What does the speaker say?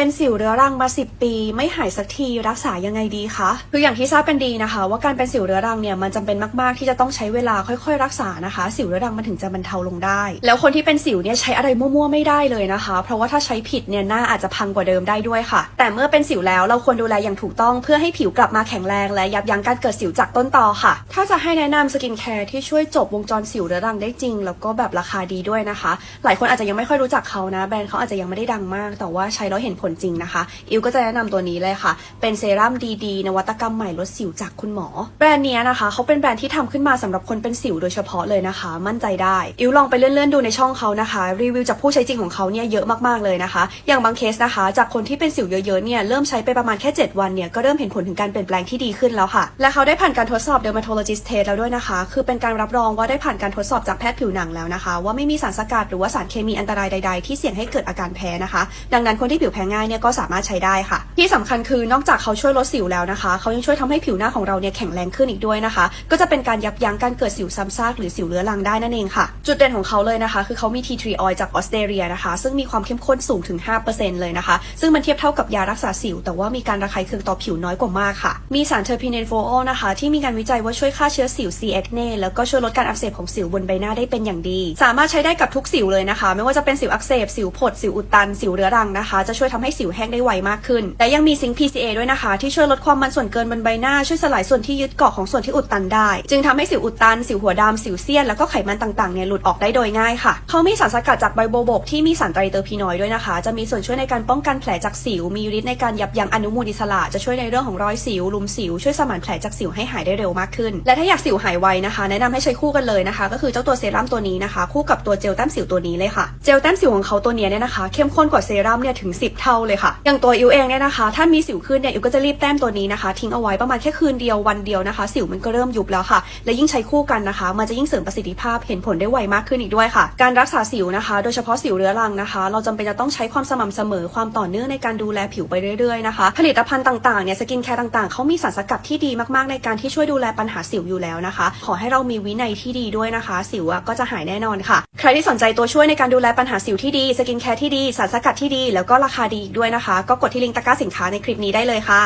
เป็นสิวเรื้อรังมา 10 ปี ไม่หายสักทีรักษายังไงดีคะคืออย่างที่ทราบกันดีนะคะ ว่าการเป็นสิวเรื้อรังเนี่ยมันจำเป็นมากๆที่จะต้องใช้เวลาค่อยๆ รักษานะคะ สิวเรื้อรังมันถึงจะบรรเทาลงได้ แล้วคนที่เป็นสิวเนี่ยใช้อะไรมั่วๆไม่ได้เลยนะคะ เพราะว่าถ้าใช้ผิดเนี่ยหน้าอาจจะพังกว่าเดิมได้ด้วยค่ะ แต่เมื่อเป็นสิวแล้วเราควรดูแลอย่างถูกต้องเพื่อให้ผิวกลับมาแข็งแรง และยับยั้งการเกิดสิวจากต้นตอค่ะ ถ้าจะให้แนะนำสกินแคร์ที่ช่วยจบวงจรสิวเรื้อรังได้จริง แล้วก็แบบราคาดีด้วยนะคะ หลายคนอาจจะยังไม่ค่อยรู้จักเขานะแบรนด์เขาอาจจะยังไม่ได้ดังมาก แต่ว่าใช้แล้วเห็นผลจริงนะคะ อิวก็จะแนะนำตัวนี้เลยค่ะ เป็นเซรั่มดีๆ นวัตกรรมใหม่ลดสิวจากคุณหมอ แบรนด์เนี้ยนะคะเขาเป็นแบรนด์ที่ทำขึ้นมาสำหรับคนเป็นสิวโดยเฉพาะเลยนะคะ มั่นใจได้ อิวลองไปเลื่อนๆดูในช่องเขานะคะ รีวิวจากผู้ใช้จริงของเขาเนี่ยเยอะมากๆเลยนะคะ อย่างบางเคสนะคะ จากคนที่เป็นสิวเยอะๆเนี่ยเริ่มใช้ไปประมาณแค่ 7 วันเนี่ยก็เริ่มเห็นผลถึงการเปลี่ยนแปลงที่ดีขึ้นแล้วค่ะ และเขาได้ผ่านการทดสอบ dermatologist test แล้วด้วยนะคะ คือเป็นการรับรองว่าได้ผ่านการทดสอบจากแพทย์ผิวหนังแล้วนะคะ ว่าไม่มีสารสกัดหรือว่าสารเคมีอันตรายใด ๆ ที่เสี่ยงให้เกิดอาการแพ้นะคะ ดังนั้นคนที่ผิวแพ้ง่ายเนี่ยก็สามารถใช้ได้ค่ะ ที่สำคัญคือนอกจากเขาช่วยลดสิวแล้วนะคะเขายังช่วยทำให้ผิวหน้าของเราเนี่ยแข็งแรงขึ้นอีกด้วยนะคะ ก็จะเป็นการยับยั้งการเกิดสิวซ้ำซากหรือสิวเรื้อรังได้นั่นเองค่ะ จุดเด่นของเขาเลยนะคะ คือเขามี tea tree oil จากออสเตรเลียนะคะ ซึ่งมีความเข้มข้นสูงถึง 5%เลยนะคะ ซึ่งมันเทียบเท่ากับยารักษาสิว แต่ว่ามีการระคายเคืองต่อผิวน้อยกว่ามากค่ะ มีสารเทอร์พีเนนโฟโอนะคะ ที่มีการวิจัยว่าช่วยฆ่าเชื้อสิว C. acne แล้วก็ช่วยลดการอักเสบของสิวบนใบหน้าได้เป็นอย่างดี สามารถใช้ได้กับทุกสิวเลยนะคะ ไม่ว่าจะเป็นสิวอักเสบสิวผดสิวอุดตันสิวเรื้อรังนะคะ จะช่วยทำให้สิวแห้งได้ไวมากขึ้น และยังมีซิงค์ PCA ด้วยนะคะ ที่ช่วยลดความมันส่วนเกินบนใบหน้า ช่วยสลายส่วนที่ยึดเกาะของส่วนที่อุดตันได้ จึงทำให้สิวอุดตัน สิวหัวดำสิวเซียน แล้วก็ไขมันต่างๆเนี่ยหลุดออกได้โดยง่ายค่ะ เขามีสารสกัดจากใบโบบกที่มีสารไตรเตอร์พีนอยด์ด้วยนะคะ จะมีส่วนช่วยในการป้องกันแผลจากสิว มีฤทธิ์ในการยับยั้งอนุมูลอิสระ จะช่วยในเรื่องของรอยสิวลุมสิว ช่วยสมานแผลจากสิวให้หายได้เร็วมากขึ้น และถ้าอยากสิวหายไวนะคะ แนะนำให้ใช้คู่กันเลยนะคะ ก็คือเจ้าตัวเซรั่มตัวนี้นะคะ คู่กับตัวเจลแต้มสิวตัวนี้เลยค่ะ เจลแต้มสิวของเขาตัวนี้เนี่ยนะคะ เข้มข้นกว่าเซรั่มเนี่ยถึง 10 เท่าเลยค่ะ อย่างตัวอิวเองเนี่ยนะคะ ถ้ามีสิวขึ้นเนี่ยอิวก็จะรีบแต้มตัวนี้นะคะ ทิ้งเอาไว้ประมาณแค่คืนเดียววันเดียวนะคะ สิวมันก็เริ่มยุบแล้วค่ะ และยิ่งใช้คู่กันนะคะ มันจะยิ่งเสริมประสิทธิภาพเห็นผลได้ไวมากขึ้นอีกด้วยค่ะ การรักษาสิวนะคะ โดยเฉพาะสิวเรื้อรังนะคะ เราจำเป็นจะต้องใช้ความสม่ำเสมอความต่อเนื่องในการดูแลผิวไปเรื่อยๆนะคะ ผลิตภัณฑ์ต่างๆเนี่ยสกินแคร์ต่างๆเขามีสารสกัดที่ดีมากๆในการที่ช่วยดูแลปัญหาสิวอยู่แล้วนะคะ ขอให้เรามีวินัยที่ดีด้วยนะคะ สิวอะก็จะหายแน่นอนค่ะ ใครที่สนใจตัวช่วยในการดูแลปัญหาสิวที่ดี สกินแคร์ที่ดี สารสกัดที่ดี แล้วก็ราคาดีอีกด้วยนะคะ ก็กดที่ลิงก์ตะกร้าสินค้าในคลิปนี้ได้เลยค่ะ